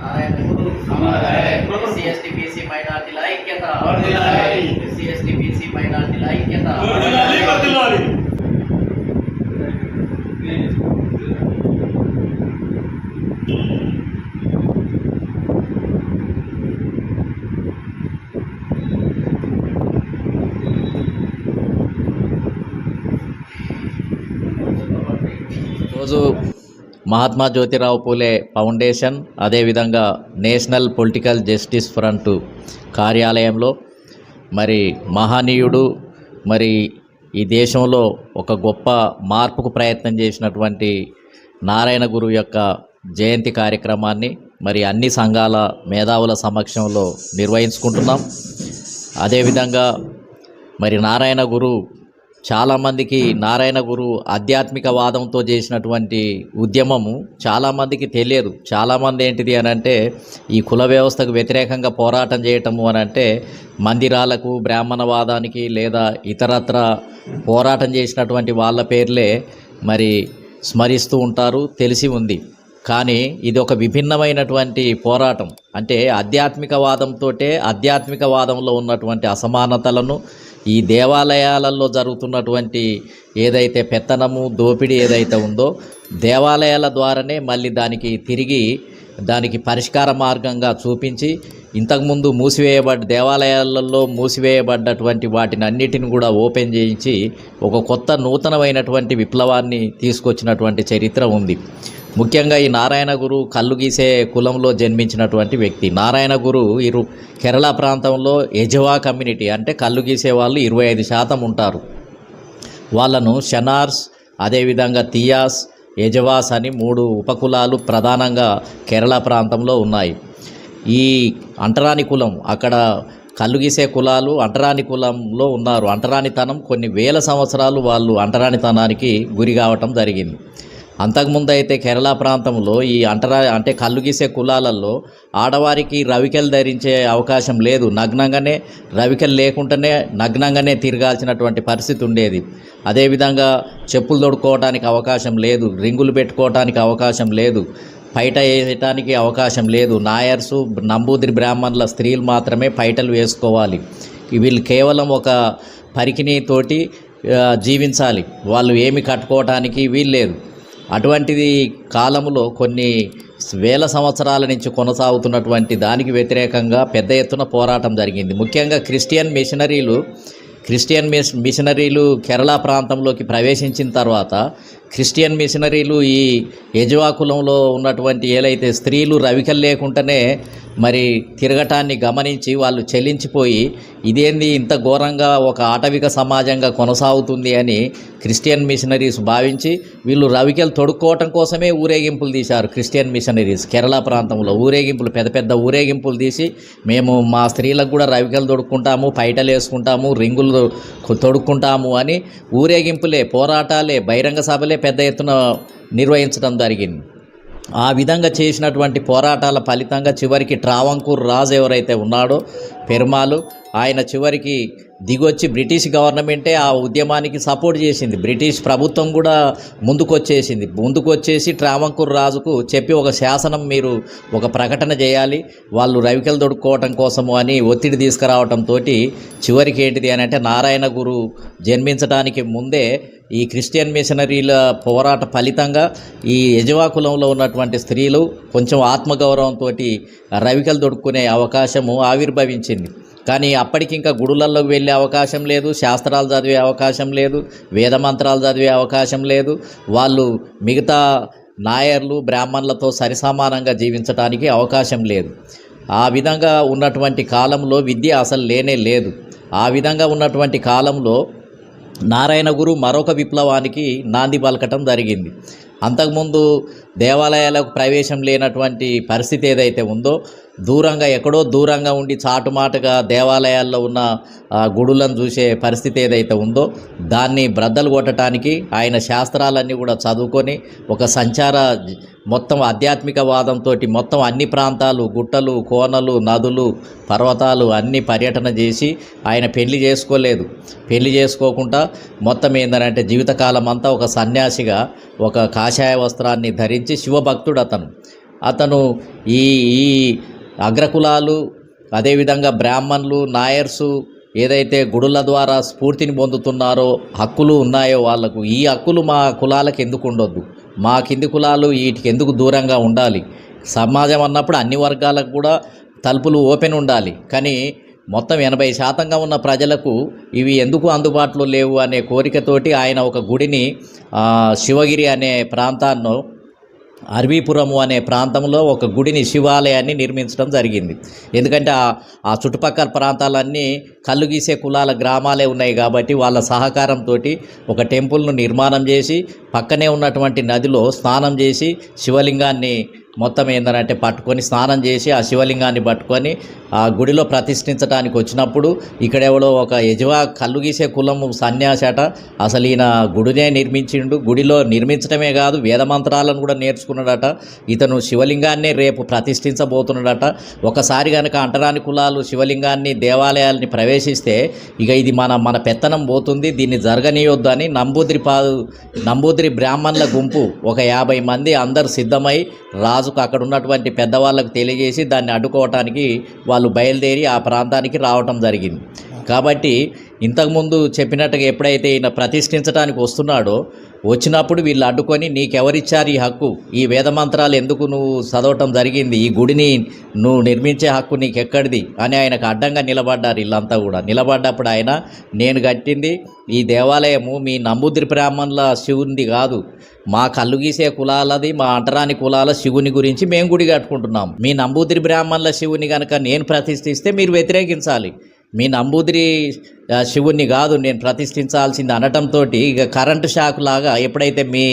Narayana Guru Narayana. SC ST BC మైనార్టీల ఐక్యత వర్ధిల్లాలి. ఎస్సీ ఎస్టీ బీసీ మైనార్టీల ఐక్యత వర్ధిల్లాలి, వర్ధిల్లాలి. రోజు మహాత్మా జ్యోతిరావు పూలే ఫౌండేషన్ అదేవిధంగా నేషనల్ పొలిటికల్ జస్టిస్ ఫ్రంట్ కార్యాలయంలో మరి మహనీయుడు మరి ఈ దేశంలో ఒక గొప్ప మార్పుకు ప్రయత్నం చేసినటువంటి నారాయణ గురువు యొక్క జయంతి కార్యక్రమాన్ని మరి అన్ని సంఘాల మేధావుల సమక్షంలో నిర్వహించుకుంటున్నాం. అదేవిధంగా మరి నారాయణ గురు చాలామందికి నారాయణ గురు ఆధ్యాత్మిక వాదంతో చేసినటువంటి ఉద్యమము చాలామందికి తెలియదు. చాలామంది ఏంటిది అని అంటే ఈ కుల వ్యవస్థకు వ్యతిరేకంగా పోరాటం చేయటము అని అంటే మందిరాలకు బ్రాహ్మణవాదానికి లేదా ఇతరత్ర పోరాటం చేసినటువంటి వాళ్ళ పేర్లే మరి స్మరిస్తూ ఉంటారు తెలిసి ఉంది. కానీ ఇది ఒక విభిన్నమైనటువంటి పోరాటం. అంటే ఆధ్యాత్మికవాదంతో ఆధ్యాత్మికవాదంలో ఉన్నటువంటి అసమానతలను ఈ దేవాలయాలలో జరుగుతున్నటువంటి ఏదైతే పెత్తనము దోపిడీ ఏదైతే ఉందో దేవాలయాల ద్వారానే మళ్ళీ దానికి తిరిగి దానికి పరిష్కార మార్గంగా చూపించి ఇంతకుముందు మూసివేయబడ్డ దేవాలయాలలో మూసివేయబడ్డటువంటి వాటిని అన్నిటిని కూడా ఓపెన్ చేయించి ఒక కొత్త నూతనమైనటువంటి విప్లవాన్ని తీసుకొచ్చినటువంటి చరిత్ర ఉంది. ముఖ్యంగా ఈ నారాయణ గురు కళ్ళు గీసే కులంలో జన్మించినటువంటి వ్యక్తి. నారాయణ గురు ఇరు కేరళ ప్రాంతంలో ఎజవా కమ్యూనిటీ అంటే కళ్ళు గీసే వాళ్ళు ఇరవై ఐదు శాతం ఉంటారు. వాళ్ళను షనార్స్ అదేవిధంగా తియాస్ ఎజవాస్ అని మూడు ఉపకులాలు ప్రధానంగా కేరళ ప్రాంతంలో ఉన్నాయి. ఈ అంటరాని కులం అక్కడ కళ్ళు గీసే కులాలు అంటరాని కులంలో ఉన్నారు. అంటరానితనం కొన్ని వేల సంవత్సరాలు వాళ్ళు అంటరానితనానికి గురి కావటం జరిగింది. అంతకుముందు అయితే కేరళ ప్రాంతంలో ఈ అంటరా అంటే కళ్ళు గీసే కులాలలో ఆడవారికి రవికెలు ధరించే అవకాశం లేదు. నగ్నంగానే రవికెలు లేకుండానే నగ్నంగానే తిరగాల్సినటువంటి పరిస్థితి ఉండేది. అదేవిధంగా చెప్పులు తొడుక్కోవడానికి అవకాశం లేదు. రింగులు పెట్టుకోవడానికి అవకాశం లేదు. పైట వేయటానికి అవకాశం లేదు. నాయర్సు నంబూదిరి బ్రాహ్మణుల స్త్రీలు మాత్రమే పైటలు వేసుకోవాలి. వీళ్ళు కేవలం ఒక పరికిణి తోటి జీవించాలి. వాళ్ళు ఏమి కట్టుకోవటానికి వీల్లేదు. అటువంటిది కాలంలో కొన్ని వేల సంవత్సరాల నుంచి కొనసాగుతున్నటువంటి దానికి వ్యతిరేకంగా పెద్ద ఎత్తున పోరాటం జరిగింది. ముఖ్యంగా క్రిస్టియన్ మిషనరీలు క్రిస్టియన్ మిస్ మిషనరీలు కేరళ ప్రాంతంలోకి ప్రవేశించిన తర్వాత క్రిస్టియన్ మిషనరీలు ఈ యజువా కులంలో ఉన్నటువంటి ఏలైతే స్త్రీలు రవికలు లేకుండానే మరి తిరగటాన్ని గమనించి వాళ్ళు చెల్లించిపోయి ఇదేంది ఇంత ఘోరంగా ఒక ఆటవిక సమాజంగా కొనసాగుతుంది అని క్రిస్టియన్ మిషనరీస్ భావించి వీళ్ళు రవికెలు తొడుక్కోవటం కోసమే ఊరేగింపులు తీశారు క్రిస్టియన్ మిషనరీస్. కేరళ ప్రాంతంలో ఊరేగింపులు పెద్ద పెద్ద ఊరేగింపులు తీసి మేము మా స్త్రీలకు కూడా రవికెలు తొడుక్కుంటాము పైటలు వేసుకుంటాము రింగులు తొడుక్కుంటాము అని ఊరేగింపులే పోరాటాలే బహిరంగ సభలే పెద్ద ఎత్తున నిర్వహించడం జరిగింది. ఆ విధంగా చేసినటువంటి పోరాటాల ఫలితంగా చివరికి ట్రావంకూర్ రాజు ఎవరైతే ఉన్నాడో పెరుమాలు ఆయన చివరికి దిగొచ్చి బ్రిటిష్ గవర్నమెంటే ఆ ఉద్యమానికి సపోర్ట్ చేసింది. బ్రిటిష్ ప్రభుత్వం కూడా ముందుకొచ్చేసింది. ముందుకొచ్చేసి ట్రావంకూర్ రాజుకు చెప్పి ఒక శాసనం మీరు ఒక ప్రకటన చేయాలి. వాళ్ళు రవికలు దొడుక్కోవటం కోసము అని ఒత్తిడి తీసుకురావటంతో చివరికి ఏంటిది అని అంటే నారాయణ గురు జన్మించడానికి ముందే ఈ క్రిస్టియన్ మిషనరీల పోరాట ఫలితంగా ఈ యజవా కులంలో ఉన్నటువంటి స్త్రీలు కొంచెం ఆత్మగౌరవంతో రవికలు దొడుక్కునే అవకాశము ఆవిర్భవించింది. కానీ అప్పటికి ఇంకా గుడులలోకి వెళ్ళే అవకాశం లేదు శాస్త్రాలు చదివే అవకాశం లేదు వేదమంత్రాలు చదివే అవకాశం లేదు. వాళ్ళు మిగతా నాయర్లు బ్రాహ్మణులతో సరిసమానంగా జీవించడానికి అవకాశం లేదు. ఆ విధంగా ఉన్నటువంటి కాలంలో విద్య అసలు లేనే లేదు. ఆ విధంగా ఉన్నటువంటి కాలంలో నారాయణ గురు మరొక విప్లవానికి నాంది పలకటం జరిగింది. అంతకుముందు దేవాలయాలకు ప్రవేశం లేనటువంటి పరిస్థితి ఏదైతే ఉందో దూరంగా ఎక్కడో దూరంగా ఉండి చాటుమాటుగా దేవాలయాల్లో ఉన్న గుడులను చూసే పరిస్థితి ఏదైతే ఉందో దాన్ని బ్రద్దలు కొట్టడానికి ఆయన శాస్త్రాలన్నీ కూడా చదువుకొని ఒక సంచార మొత్తం ఆధ్యాత్మికవాదంతో మొత్తం అన్ని ప్రాంతాలు గుట్టలు కోనలు నదులు పర్వతాలు అన్ని పర్యటన చేసి ఆయన పెళ్ళి చేసుకోలేదు. పెళ్ళి చేసుకోకుండా మొత్తం ఏంటంటే జీవితకాలం అంతా ఒక సన్యాసిగా ఒక కాషాయ వస్త్రాన్ని ధరించి శివభక్తుడు అతను అతను ఈ ఈ అగ్రకులాలు అదేవిధంగా బ్రాహ్మణులు నాయర్సు ఏదైతే గుడుల ద్వారా స్ఫూర్తిని పొందుతున్నారో హక్కులు ఉన్నాయో వాళ్ళకు ఈ హక్కులు మా కులాలకు ఎందుకు ఉండొద్దు మా కింది కులాలు వీటికి ఎందుకు దూరంగా ఉండాలి? సమాజం అన్నప్పుడు అన్ని వర్గాలకు కూడా తలుపులు ఓపెన్ ఉండాలి. కానీ మొత్తం ఎనభై శాతంగా ఉన్న ప్రజలకు ఇవి ఎందుకు అందుబాటులో లేవు అనే కోరికతోటి ఆయన ఒక గుడిని శివగిరి అనే ప్రాంతాన్ని అరవీపురము అనే ప్రాంతంలో ఒక గుడిని శివాలయాన్ని నిర్మించడం జరిగింది. ఎందుకంటే ఆ ఆ చుట్టుపక్కల ప్రాంతాలన్నీ కళ్ళు గీసే కులాల గ్రామాలే ఉన్నాయి కాబట్టి వాళ్ళ సహకారంతో ఒక టెంపుల్ను నిర్మాణం చేసి పక్కనే ఉన్నటువంటి నదిలో స్నానం చేసి శివలింగాన్ని మొత్తం ఏంటంటే పట్టుకొని స్నానం చేసి ఆ శివలింగాన్ని పట్టుకొని ఆ గుడిలో ప్రతిష్ఠించడానికి వచ్చినప్పుడు ఇక్కడెవడో ఒక యజవా కళ్ళు గీసే కులం సన్యాసట అసలు ఈయన గుడినే నిర్మించిండు. గుడిలో నిర్మించడమే కాదు వేదమంత్రాలను కూడా నేర్చుకున్నాడట. ఇతను శివలింగాన్నే రేపు ప్రతిష్ఠించబోతున్నాడట. ఒకసారి కనుక అంటరాని కులాలు శివలింగాన్ని దేవాలయాల్ని ప్రవేశిస్తే ఇక ఇది మన మన పెత్తనం పోతుంది. దీన్ని జరగనీయొద్దు అని నంబూద్రి పా నంబూద్రి బ్రాహ్మణుల గుంపు ఒక యాభై మంది అందరు సిద్ధమై రాజుకు అక్కడ ఉన్నటువంటి పెద్దవాళ్ళకు తెలియజేసి దాన్ని అడ్డుకోవటానికి వాళ్ళు వాళ్ళు బయలుదేరి ఆ ప్రాంతానికి రావటం జరిగింది. కాబట్టి ఇంతకుముందు చెప్పినట్టుగా ఎప్పుడైతే ఈయన ప్రతిష్ఠించడానికి వస్తున్నాడో వచ్చినప్పుడు వీళ్ళు అడ్డుకొని నీకెవరిచ్చారు ఈ హక్కు? ఈ వేదమంత్రాలు ఎందుకు నువ్వు చదవటం జరిగింది? ఈ గుడిని నువ్వు నిర్మించే హక్కు నీకు ఎక్కడిది అని ఆయనకు అడ్డంగా నిలబడ్డారు వీళ్ళంతా కూడా. నిలబడ్డప్పుడు ఆయన నేను కట్టింది ఈ దేవాలయము మీ నమ్ముద్రి బ్రాహ్మణుల శివునిది కాదు. మా కళ్ళు గీసే కులాలది మా అంటరాని కులాల శివుని గురించి మేము గుడి కట్టుకుంటున్నాం. మీ నంబూదిరి బ్రాహ్మణుల శివుని కనుక నేను ప్రతిష్ఠిస్తే మీరు వ్యతిరేకించాలి. మీ నంబూదిరి శివుణ్ణి కాదు నేను ప్రతిష్ఠించాల్సింది అనటంతో ఇక కరెంటు షాక్ లాగా ఎప్పుడైతే మీ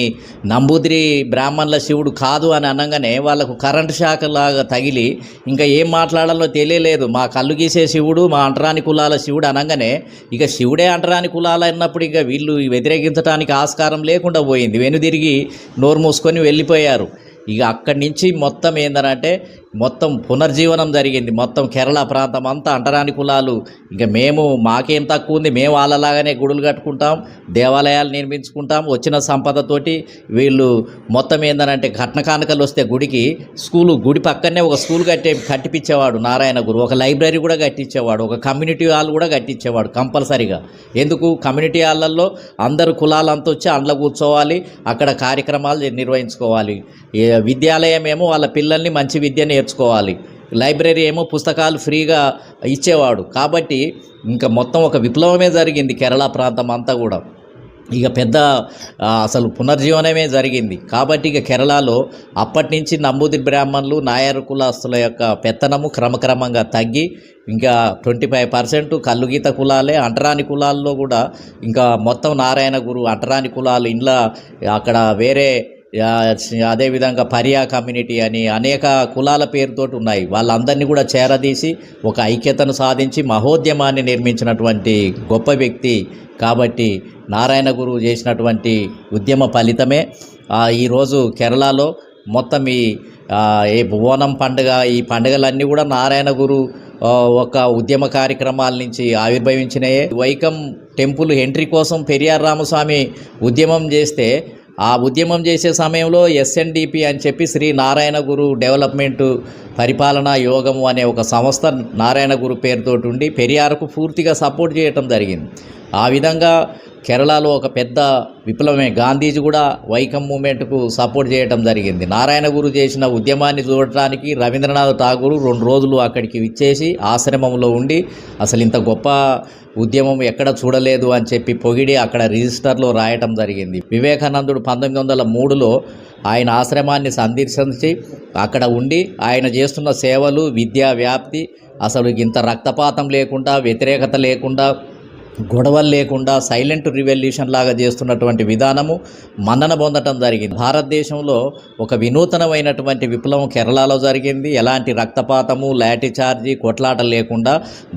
నంబూదిరి బ్రాహ్మణుల శివుడు కాదు అని అనగానే వాళ్ళకు కరెంటు షాక్ లాగా తగిలి ఇంకా ఏం మాట్లాడాలో తెలియలేదు. మా కళ్ళు గీసే శివుడు మా అంటరాని కులాల శివుడు అనగానే ఇక శివుడే అంటరాని కులాల అన్నప్పుడు ఇక వీళ్ళు వ్యతిరేకించడానికి ఆస్కారం లేకుండా పోయింది. వెనుదిరిగి నోరు మూసుకొని వెళ్ళిపోయారు. ఇక అక్కడి నుంచి మొత్తం ఏంటంటే మొత్తం పునర్జీవనం జరిగింది. మొత్తం కేరళ ప్రాంతం అంతా అంటరాని కులాలు. ఇంకా మేము మాకేం తక్కువ ఉంది. మేము వాళ్ళలాగానే గుడులు కట్టుకుంటాం దేవాలయాలు నిర్మించుకుంటాం. వచ్చిన సంపదతోటి వీళ్ళు మొత్తం ఏందనంటే ఘటన కానుకలు వస్తే గుడికి స్కూలు గుడి పక్కనే ఒక స్కూల్ కట్టే కట్టిపించేవాడు నారాయణ గురు. ఒక లైబ్రరీ కూడా కట్టించేవాడు ఒక కమ్యూనిటీ హాల్ కూడా కట్టించేవాడు కంపల్సరీగా. ఎందుకు? కమ్యూనిటీ హాళ్ళల్లో అందరు కులాలంతా వచ్చి అండ్ల కూర్చోవాలి. అక్కడ కార్యక్రమాలు నిర్వహించుకోవాలి. విద్యాలయం ఏమో వాళ్ళ పిల్లల్ని మంచి విద్యను నేర్చుకోవాలి. లైబ్రరీ ఏమో పుస్తకాలు ఫ్రీగా ఇచ్చేవాడు. కాబట్టి ఇంకా మొత్తం ఒక విప్లవమే జరిగింది కేరళ ప్రాంతం అంతా కూడా. ఇక పెద్ద అసలు పునర్జీవనమే జరిగింది. కాబట్టి ఇక కేరళలో అప్పటి నుంచి నంబూదిరి బ్రాహ్మణులు నాయర్ కులస్తుల యొక్క పెత్తనము క్రమక్రమంగా తగ్గి ఇంకా ట్వంటీ ఫైవ్ పర్సెంట్ కల్లుగీత కులాలే అంటరాని కులాల్లో కూడా ఇంకా మొత్తం నారాయణ గురు అంటరాని కులాలు ఇంట్లో అక్కడ వేరే అదేవిధంగా పరియా కమ్యూనిటీ అని అనేక కులాల పేరుతోటి ఉన్నాయి. వాళ్ళందరినీ కూడా చేరదీసి ఒక ఐక్యతను సాధించి మహోద్యమాన్ని నిర్మించినటువంటి గొప్ప వ్యక్తి కాబట్టి నారాయణ గురు చేసినటువంటి ఉద్యమ ఫలితమే. ఈరోజు కేరళలో మొత్తం ఈ ఈ ఓనం పండుగ ఈ పండుగలన్నీ కూడా నారాయణ గురు ఒక ఉద్యమ కార్యక్రమాల నుంచి ఆవిర్భవించినాయే. వైకం టెంపుల్ ఎంట్రీ కోసం పెరియార్ రామస్వామి ఉద్యమం చేస్తే ఆ ఉద్యమం చేసే సమయంలో ఎస్ఎన్డిపి అని చెప్పి శ్రీ నారాయణ గురు డెవలప్మెంట్ పరిపాలనా యోగము అనే ఒక సంస్థ నారాయణ గురు పేరుతోటి ఉండి పెరియార్కు పూర్తిగా సపోర్ట్ చేయటం జరిగింది. ఆ విధంగా కేరళలో ఒక పెద్ద విప్లవమే. గాంధీజీ కూడా వైకం మూమెంట్కు సపోర్ట్ చేయటం జరిగింది. నారాయణ గురు చేసిన ఉద్యమాన్ని చూడటానికి రవీంద్రనాథ్ ఠాగూర్ రెండు రోజులు అక్కడికి విచ్చేసి ఆశ్రమంలో ఉండి అసలు ఇంత గొప్ప ఉద్యమం ఎక్కడ చూడలేదు అని చెప్పి పొగిడి అక్కడ రిజిస్టర్లో రాయటం జరిగింది. వివేకానందుడు పంతొమ్మిది వందల మూడులో ఆయన ఆశ్రమాన్ని సందర్శించి అక్కడ ఉండి ఆయన చేస్తున్న సేవలు విద్యా వ్యాప్తి అసలు ఇంత రక్తపాతం లేకుండా వ్యతిరేకత లేకుండా గొడవలు లేకుండా సైలెంట్ రివల్యూషన్ లాగా చేస్తున్నటువంటి విధానము మన్నన పొందటం జరిగింది. భారతదేశంలో ఒక వినూతనమైనటువంటి విప్లవం కేరళలో జరిగింది. ఎలాంటి రక్తపాతము లాఠీ చార్జీ కొట్లాట లేకుండా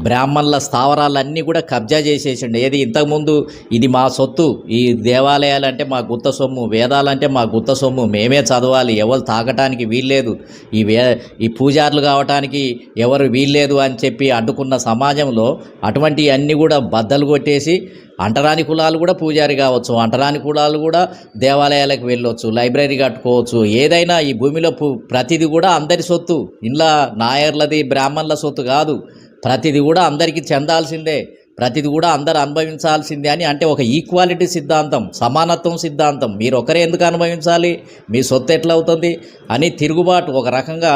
బ్రాహ్మణుల స్థావరాలన్నీ కూడా కబ్జా చేసేసిండు. ఏది ఇంతకుముందు ఇది మా సొత్తు ఈ దేవాలయాలంటే మా గుత్త సొమ్ము వేదాలంటే మా గుత్త సొమ్ము మేమే చదవాలి ఎవరు తాగటానికి వీల్లేదు ఈ వే ఈ పూజారులు కావటానికి ఎవరు వీల్లేదు అని చెప్పి అడ్డుకున్న సమాజంలో అటువంటి అన్నీ కూడా బద్దలు కొట్టేసి అంటరాని కులాలు కూడా పూజారి కావచ్చు అంటరాని కులాలు కూడా దేవాలయాలకు వెళ్ళొచ్చు లైబ్రరీ కట్టుకోవచ్చు ఏదైనా ఈ భూమిలో ప్రతిది కూడా అందరి సొత్తు ఇంట్లో నాయర్లది బ్రాహ్మణుల సొత్తు కాదు ప్రతిది కూడా అందరికీ చెందాల్సిందే ప్రతిది కూడా అందరు అనుభవించాల్సిందే అని అంటే ఒక ఈక్వాలిటీ సిద్ధాంతం సమానత్వం సిద్ధాంతం మీరు ఒకరే ఎందుకు అనుభవించాలి మీ సొత్తు ఎట్లా అవుతుంది అని తిరుగుబాటు ఒక రకంగా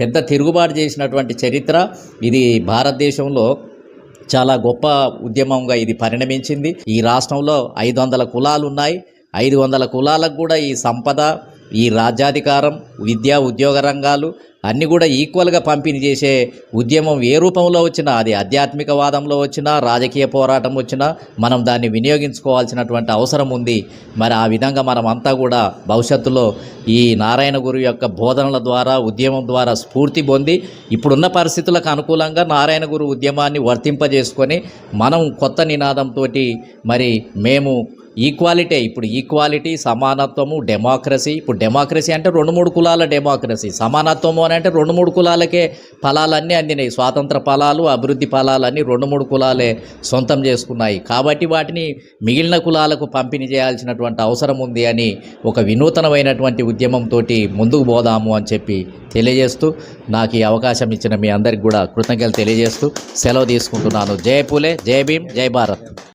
పెద్ద తిరుగుబాటు చేసినటువంటి చరిత్ర ఇది భారతదేశంలో చాలా గొప్ప ఉద్యమంగా ఇది పరిణమించింది. ఈ రాష్ట్రంలో ఐదు వందల కులాలు ఉన్నాయి ఐదు వందల కులాలకు కూడా ఈ సంపద ఈ రాజ్యాధికారం విద్యా ఉద్యోగ రంగాలు అన్నీ కూడా ఈక్వల్గా పంపిణీ చేసే ఉద్యమం ఏ రూపంలో వచ్చినా అది ఆధ్యాత్మికవాదంలో వచ్చినా రాజకీయ పోరాటం వచ్చినా మనం దాన్ని వినియోగించుకోవాల్సినటువంటి అవసరం ఉంది. మరి ఆ విధంగా మనం అంతా కూడా భవిష్యత్తులో ఈ నారాయణ గురు యొక్క బోధనల ద్వారా ఉద్యమం ద్వారా స్ఫూర్తి పొంది ఇప్పుడున్న పరిస్థితులకు అనుకూలంగా నారాయణ గురు ఉద్యమాన్ని వర్తింపజేసుకొని మనం కొత్త నినాదంతో మరి మేము ఈక్వాలిటీ ఇప్పుడు ఈక్వాలిటీ సమానత్వము డెమోక్రసీ. ఇప్పుడు డెమోక్రసీ అంటే రెండు మూడు కులాల డెమోక్రసీ. సమానత్వము అని అంటే రెండు మూడు కులాలకే ఫలాలన్నీ అందినాయి. స్వాతంత్ర ఫలాలు అభివృద్ధి ఫలాలన్నీ రెండు మూడు కులాలే సొంతం చేసుకున్నాయి. కాబట్టి వాటిని మిగిలిన కులాలకు పంపిణీ చేయాల్సినటువంటి అవసరం ఉంది అని ఒక వినూతనమైనటువంటి ఉద్యమంతో ముందుకు పోదాము అని చెప్పి తెలియజేస్తూ నాకు ఈ అవకాశం ఇచ్చిన మీ అందరికి కూడా కృతజ్ఞతలు తెలియజేస్తూ సెలవు తీసుకుంటున్నాను. జయ పూలే జై భీమ్ జై భారత్.